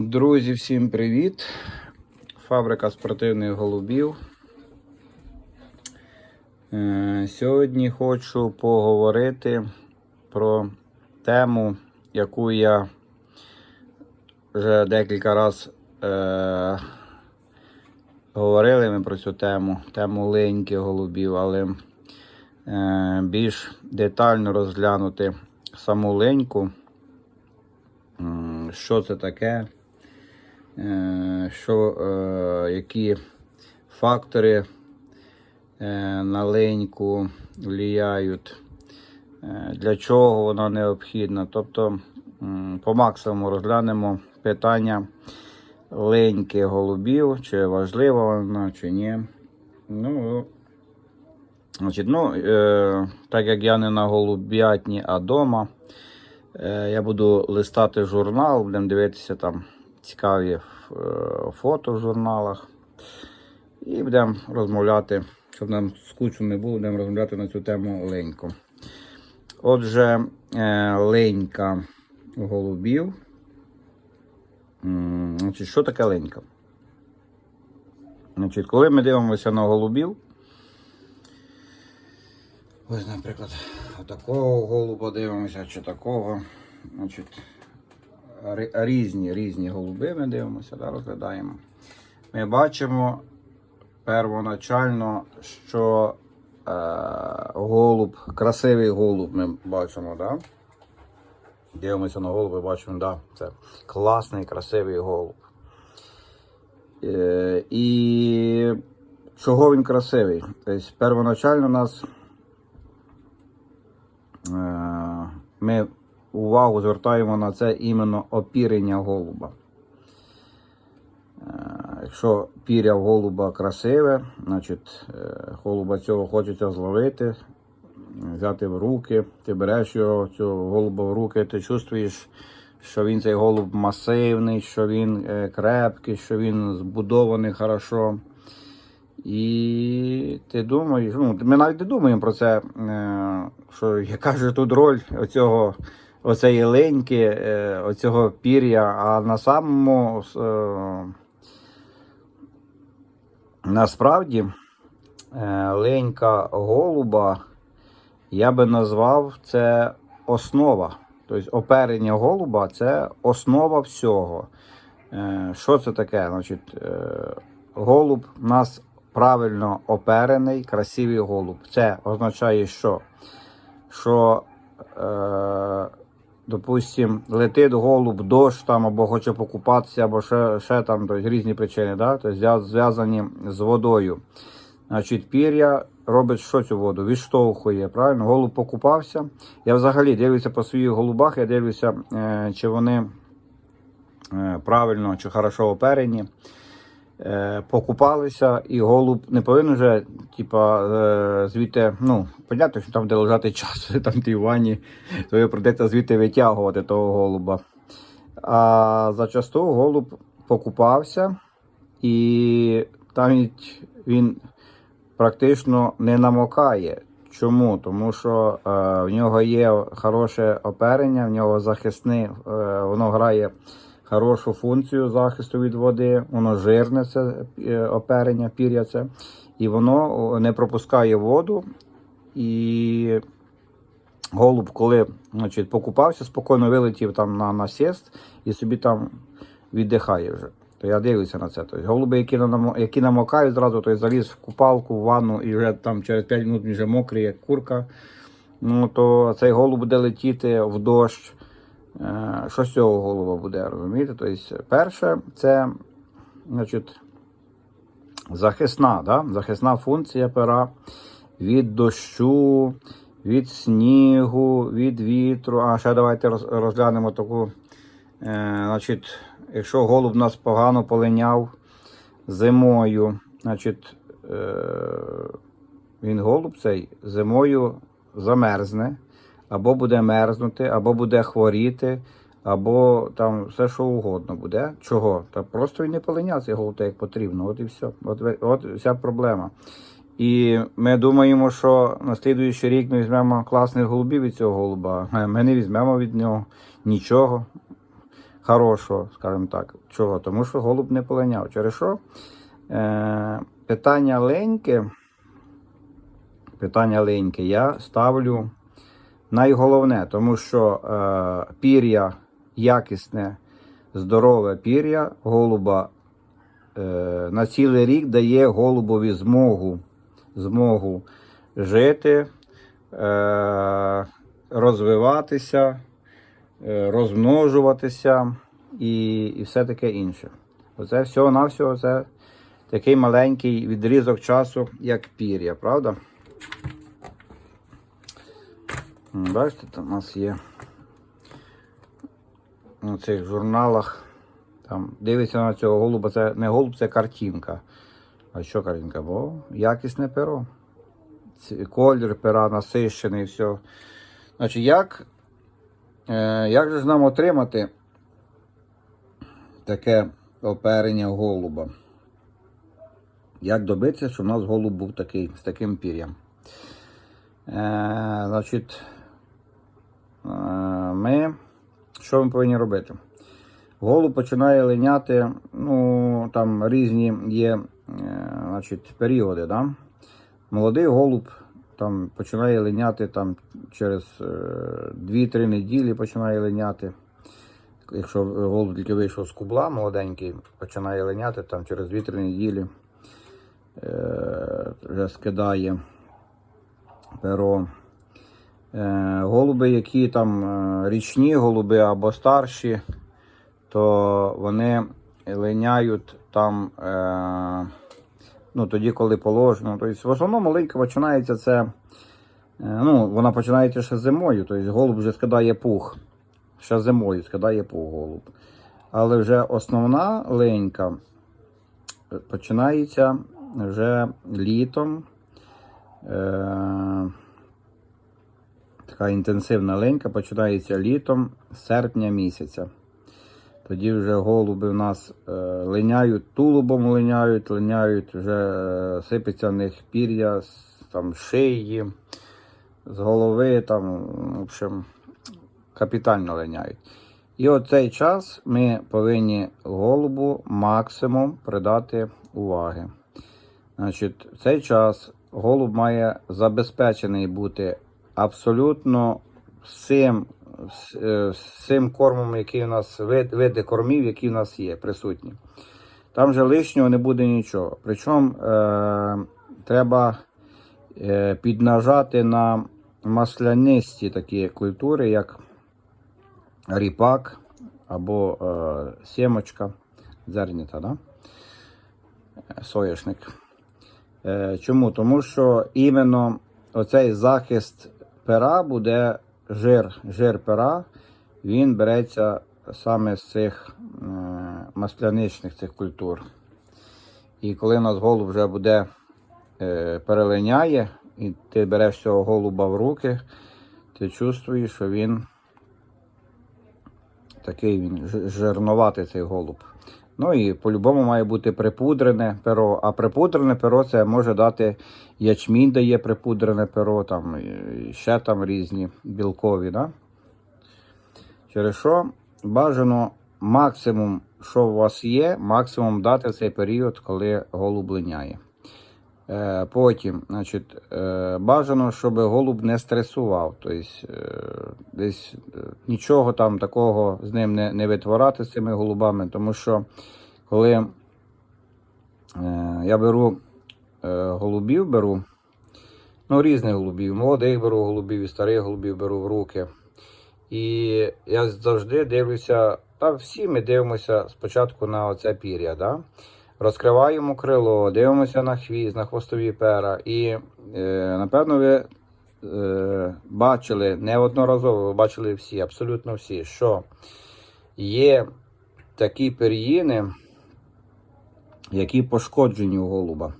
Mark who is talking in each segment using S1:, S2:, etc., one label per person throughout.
S1: Друзі, всім привіт! Фабрика спортивних голубів. Е, Сьогодні хочу поговорити про тему, яку я вже декілька разів е, говорили ми про цю тему, тему леньки голубів, але е, більш детально розглянути саму леньку. Що це таке? Е, що, е, які фактори е, на леньку впливають, для чого вона необхідна. Тобто по максимуму розглянемо питання леньки голубів, чи важлива вона, чи ні. Ну, значить, ну, е, так як я не на голуб'ятні, а вдома, е, я буду листати журнал, будемо дивитися там цікаві е, фото в журналах. І будемо розмовляти, щоб нам скучно не було, будемо розмовляти на цю тему леньку. Отже, е, ленька голубів. Значить, що таке ленька? Значить, коли ми дивимося на голубів, ось, наприклад, такого голуба дивимося, чи такого. Значить, різні різні голуби ми дивимося, да, розглядаємо. Ми бачимо первоначально, що е, голуб, красивий голуб ми бачимо, да? Дивимося на голуби, бачимо, да, це класний, красивий голуб. Е, і чого він красивий? Тобто, первоначально у нас е, ми увагу звертаємо на це іменно опірення голуба. Е, Якщо піря голуба красиве, значить е, голуба цього хочеться зловити, взяти в руки. Ти береш його, цього голуба в руки, ти чувствуєш, що він цей голуб масивний, що він е, крепкий, що він збудований хорошо. І ти думаєш, ну, ми навіть не думаємо про це, що яка ж тут роль оцього, оцеї леньки, е, оцього пір'я, а на самому е, насправді е, ленька голуба, я би назвав це основа. Тобто оперення голуба це основа всього. Що це таке? Значить, голуб у нас правильно оперений, красивий голуб. Це означає, що, що допустим, летить голуб, дощ там, або хоче покупатися, або ще, ще там тобто, різні причини, да? тобто, зв'язані з водою. Значить, пір'я робить що цю воду? Відштовхує, правильно? Голуб покупався. Я взагалі дивлюся по своїх голубах, я дивлюся, е, чи вони е, правильно чи хорошо оперені. Е, покупалися, і голуб не повинен вже, типа, е, звідти, ну, понятно, що там, де лежати час, там в тій ванні, то його прийдеться звідти витягувати того голуба. А зачасту голуб покупався, і там він- практично не намокає. Чому? Тому що е, в нього є хороше оперення, в нього захисне, воно грає хорошу функцію захисту від води, воно жирне це е, оперення, пір'я це, і воно не пропускає воду. І голуб, коли значить, покупався, спокійно вилетів там на насіст і собі там віддихає вже. То я дивлюся на це. Тобто, голуби, які, які намокають зразу, то заліз в купалку, в ванну і вже там через 5 минут вже мокрий, як курка. Ну, то цей голуб буде летіти в дощ. Е, Що з цього голуба буде, розумієте? Тобто, перше, це значить, захисна, да? захисна функція пера від дощу, від снігу, від вітру. А ще давайте розглянемо таку. Е, значить, якщо голуб нас погано полиняв зимою, значить, е, він голуб цей зимою замерзне, або буде мерзнути, або буде хворіти, або там все, що угодно буде. Чого? Та просто він не цей голуб так, як потрібно. От і все. От, от вся проблема. І ми думаємо, що на слідуючий рік ми візьмемо класних голубів від цього голуба. Ми не візьмемо від нього нічого. хорошого, скажімо так. Чого? Тому що голуб не полиняв. Через що? Е, питання леньки, питання леньки я ставлю найголовне, тому що е, пір'я якісне, здорове пір'я голуба е, на цілий рік дає голубові змогу, змогу жити, е, розвиватися, е, розмножуватися і, і все таке інше. Оце всього-навсього це такий маленький відрізок часу, як пір'я, правда? Бачите, там у нас є у цих журналах. Там дивиться на цього голуба, це не голуб, це картинка. А що картинка? Бо якісне перо. Колір пера насищений, все. Значить, як, е, як же ж нам отримати таке оперення голуба? Як добитися, щоб у нас голуб був такий, з таким пір'ям? Е, значить, ми що ми повинні робити? Голуб починає линяти, ну там різні є е, значить, періоди. Да? Молодий голуб там починає линяти там, через е, 2-3 неділі починає линяти. Якщо голуб тільки вийшов з кубла, молоденький, починає линяти там через 2-3 неділі, е, вже скидає перо. Е, голуби, які там е, річні голуби або старші, то вони линяють там е, ну, тоді, коли положено. Тобто, в основному линька починається це. Ну, вона починається ще зимою, тобто голуб вже скидає пух. Ще зимою скидає пух голуб. Але вже основна линька починається вже літом. Е, така інтенсивна ленька починається літом серпня місяця. Тоді вже голуби в нас е, линяють, тулубом линяють, линяють, вже е, сипеться в них пір'я там, шиї, з голови, там, в общем, капітально линяють. І от цей час ми повинні голубу максимум придати уваги. Значить, в цей час голуб має забезпечений бути абсолютно всім, е, всім кормом, який у нас вид, види кормів, які в нас є, присутні. Там же лишнього не буде нічого. Причому е, треба е, піднажати на маслянисті такі культури, як ріпак або е, сімочка, зернята, да? Е, соняшник. Е, Чому? Тому що іменно оцей захист пера буде жир, жир пера, він береться саме з цих е, масляничних цих культур. І коли у нас голуб вже буде е, перелиняє, і ти береш цього голуба в руки, ти чувствуєш, що він такий він ж- жирноватий цей голуб. Ну і по-любому має бути припудрене перо. А припудрене перо це може дати ячмінь, дає припудрене перо, там ще там різні білкові. Да? Через що бажано максимум, що у вас є, максимум дати цей період, коли голуб линяє. Е, Потім, значить, е, бажано, щоб голуб не стресував. Тобто, е, десь е, нічого там такого з ним не, не витворати з цими голубами, тому що коли е, я беру е, голубів, беру, ну, різних голубів, молодих беру голубів і старих голубів беру в руки. І я завжди дивлюся, та всі ми дивимося спочатку на оце пір'я. Да? Розкриваємо крило, дивимося на хвіст, на хвостові пера. І, е, напевно, ви е, бачили неодноразово, ви бачили всі, абсолютно всі, що є такі пір'їни, які пошкоджені у голуба.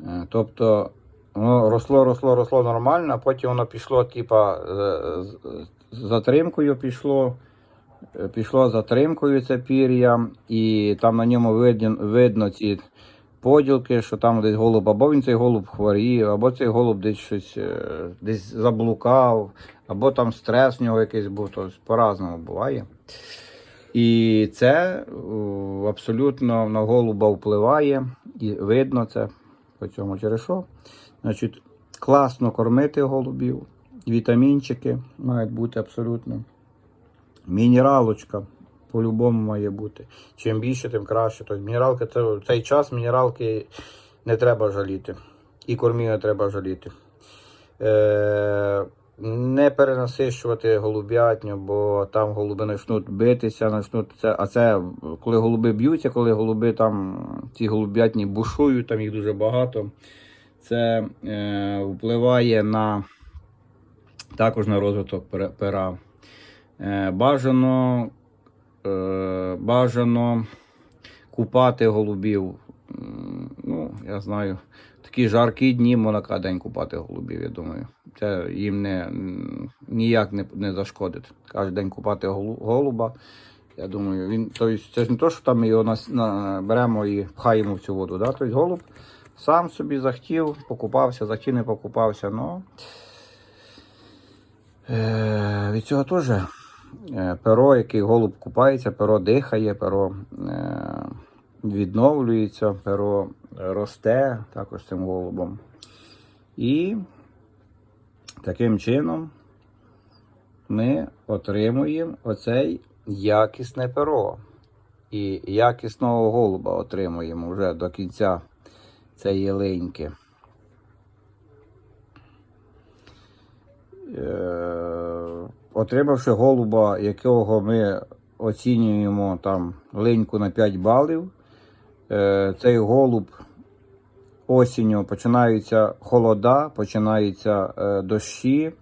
S1: Е, Тобто воно росло, росло, росло нормально, а потім воно пішло, типа, е, з затримкою пішло. Е, Пішло затримкою це пір'я, і там на ньому видно, видно ці поділки, що там десь голуб, або він цей голуб хворів, або цей голуб десь щось е, десь заблукав, або там стрес в нього якийсь був, тобто по-разному буває. І це абсолютно на голуба впливає, і видно це по цьому через що. Значить, класно кормити голубів, вітамінчики мають бути абсолютно. Мінералочка по-любому має бути. Чим більше, тим краще. Тобто мінералки, це, в цей час мінералки не треба жаліти. І кормів не треба жаліти. Е, не перенасищувати голуб'ятню, бо там голуби почнуть битися, почнуть це. А це коли голуби б'ються, коли голуби там ці голуб'ятні бушують, там їх дуже багато. Це е, впливає на також на розвиток пера- бажано, е, бажано купати голубів. Ну, я знаю, такі жаркі дні можна день купати голубів, я думаю. Це їм не, ніяк не, не зашкодить. Кожен день купати голуба. Я думаю, він, тобто, це ж не то, що там його нас, на, беремо і пхаємо в цю воду. Да? Тобто голуб сам собі захотів, покупався, захотів, не покупався. Ну, е, від цього теж е, перо, який голуб купається, перо дихає, перо е, відновлюється, перо росте також цим голубом. І таким чином ми отримуємо оцей якісне перо. І якісного голуба отримуємо вже до кінця цієї линьки. Е, отримавши голуба, якого ми оцінюємо там линьку на 5 балів, е, цей голуб осінню починаються холода, починаються е, дощі.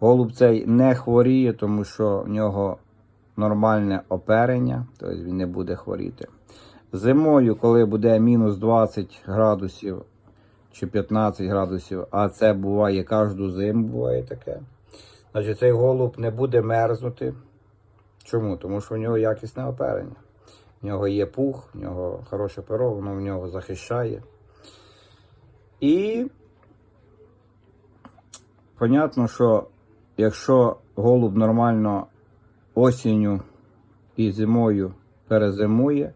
S1: Голуб цей не хворіє, тому що в нього нормальне оперення, тобто він не буде хворіти. Зимою, коли буде мінус 20 градусів чи 15 градусів, а це буває кожну зиму, буває таке. Значить, цей голуб не буде мерзнути. Чому? Тому що в нього якісне оперення. В нього є пух, в нього хороше перо, воно в нього захищає. І понятно, що якщо голуб нормально осінню і зимою перезимує,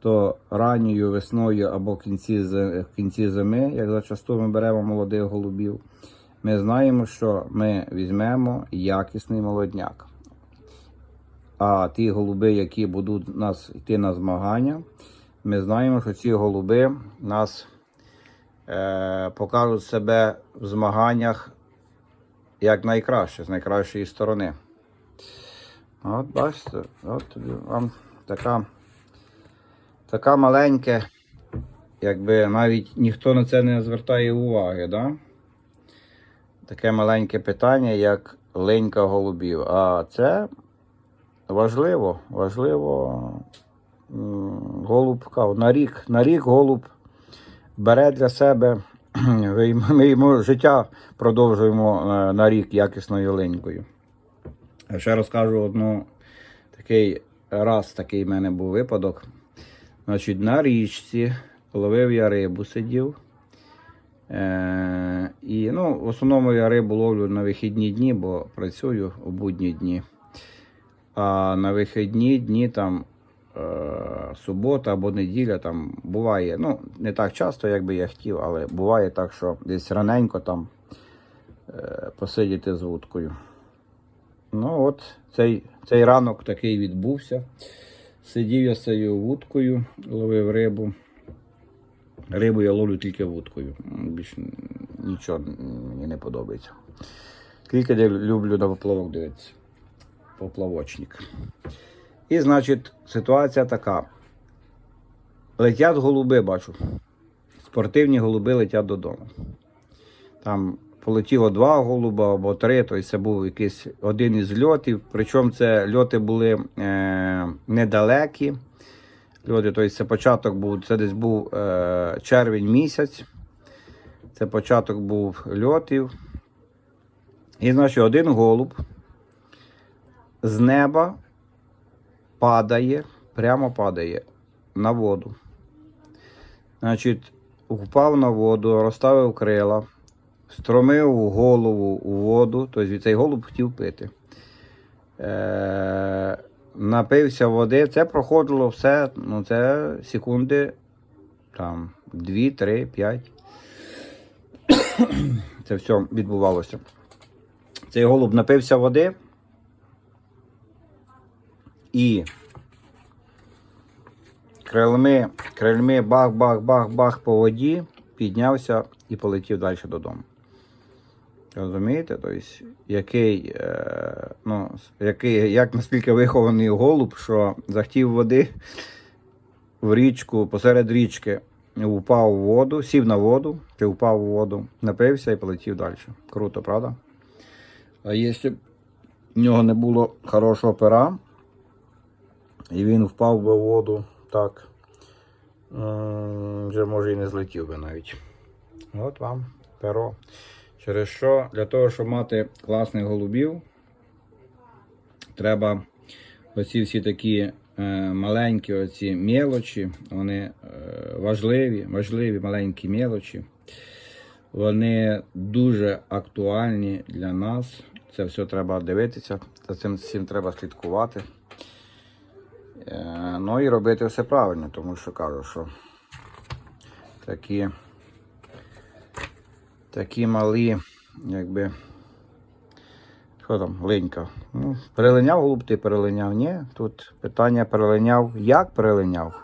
S1: то ранньою весною або в кінці, зими, як зачасту ми беремо молодих голубів, ми знаємо, що ми візьмемо якісний молодняк. А ті голуби, які будуть нас йти на змагання, ми знаємо, що ці голуби нас е, покажуть себе в змаганнях як найкраще, з найкращої сторони. От бачите, от вам така, така маленьке, якби навіть ніхто на це не звертає уваги, да? Таке маленьке питання, як линька голубів. А це важливо, важливо м, голуб кав. На рік, на рік голуб бере для себе, ми йому- життя продовжуємо е, на рік якісною линькою. Ще розкажу одну такий раз такий в мене був випадок. Значить, на річці ловив я рибу, сидів. Е, і ну, в основному я рибу ловлю на вихідні дні, бо працюю у будні дні. А на вихідні дні там е, субота або неділя там буває. Ну, не так часто, як би я хотів, але буває так, що десь раненько там е, посидіти з вудкою. Ну, от цей, цей ранок такий відбувся. Сидів я з цією вудкою, ловив рибу. Рибу я ловлю тільки вудкою. Більш нічого мені не подобається. Тільки я люблю на поплавок дивитися. Поплавочник. І, значить, ситуація така. Летять голуби, бачу. Спортивні голуби летять додому. Там полетіло два голуба або три, тобто це був якийсь один із льотів. Причому це льоти були е, недалекі. Льоти, тобто це початок був, це десь був е, червень місяць. Це початок був льотів. І, значить, один голуб з неба падає, прямо падає на воду. Значить, впав на воду, розставив крила, стромив голову у воду, тобто цей голуб хотів пити. Е- напився води. Це проходило все, ну це секунди там 2, 3, 5. Це все відбувалося. Цей голуб напився води і крильми, крильми бах-бах-бах-бах по воді, піднявся і полетів далі додому. Розумієте? Тобто, який, е, ну, який, як наскільки вихований голуб, що захотів води в річку, посеред річки, упав у воду, сів на воду, чи впав у воду, напився і полетів далі. Круто, правда? А якщо б в нього не було хорошого пера, і він впав би у воду, так, вже може і не злетів би навіть. От вам перо. Через що для того, щоб мати класних голубів, треба оці всі такі е, маленькі оці мелочі, вони е, важливі, важливі маленькі мелочі. Вони дуже актуальні для нас. Це все треба дивитися, за цим всім треба слідкувати. Е, ну і робити все правильно, тому що кажу, що такі, такі малі, якби. Що там, линька? Ну, перелиняв голуб, ти перелиняв? Ні. Тут питання перелиняв, як перелиняв.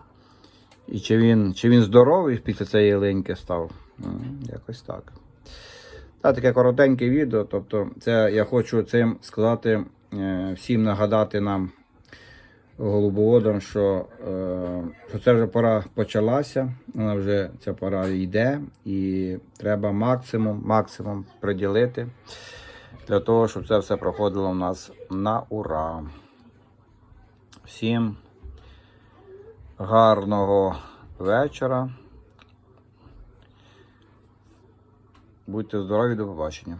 S1: І чи він, чи він здоровий після цієї линьки став? М, Якось так. Та таке коротеньке відео. Тобто, це я хочу цим сказати, е, всім нагадати нам, голубоводам, що, е, що це вже пора почалася, вона вже ця пора йде, і треба максимум, максимум приділити для того, щоб це все проходило у нас на ура. Всім гарного вечора. Будьте здорові, до побачення.